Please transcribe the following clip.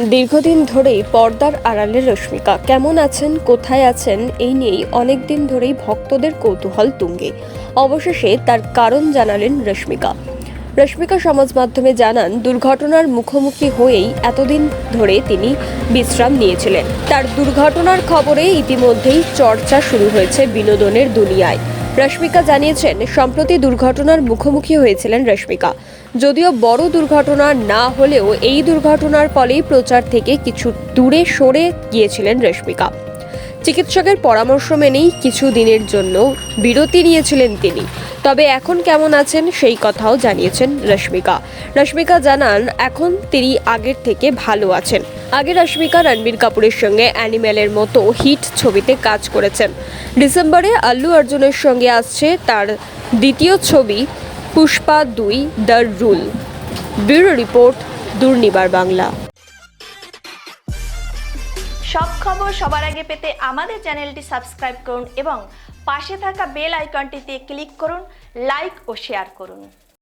দীর্ঘদিন ধরেই পর্দার আড়ালে রশ্মিকা। কেমন আছেন? কোথায় আছেন? এই নিয়েই অনেক দিন ধরেই ভক্তদের কৌতূহল তুঙ্গে। অবশেষে তার কারণ জানালেন রশ্মিকা। রশ্মিকা সমাজ মাধ্যমে জানান, দুর্ঘটনার মুখোমুখি হয়েই এতদিন ধরে তিনি বিশ্রাম নিয়েছিলেন। তার দুর্ঘটনার খবরে ইতিমধ্যেই চর্চা শুরু হয়েছে বিনোদনের দুনিয়ায়। রশ্মিকা জানিয়েছেন, সম্প্রতি দুর্ঘটনার মুখোমুখি হয়েছিলেন রশ্মিকা। যদিও বড় দুর্ঘটনা না হলেও এই দুর্ঘটনার ফলেই প্রচার থেকে কিছু দূরে সরে গিয়েছিলেন রশ্মিকা। চিকিৎসকের পরামর্শ মেনেই কিছু দিনের জন্য বিরতি নিয়েছিলেন তিনি। তবে এখন কেমন আছেন সেই কথাও জানিয়েছেন রশ্মিকা। রশ্মিকা জানান, এখন তিনি আগের থেকে ভালো আছেন। আগে রশ্মিকা রণবীর কাপুরের সঙ্গে অ্যানিম্যালের মতো হিট ছবিতে কাজ করেছেন। ডিসেম্বরে আল্লু অর্জুনের সঙ্গে আসছে তার দ্বিতীয় ছবি পুষ্পা দুই, the rule. Bureau report, Durnibar Bangla. সব খবর সবার আগে পেতে আমাদের চ্যানেলটি সাবস্ক্রাইব করুন এবং পাশে থাকা বেল আইকনটিতে ক্লিক করুন, লাইক ও শেয়ার করুন।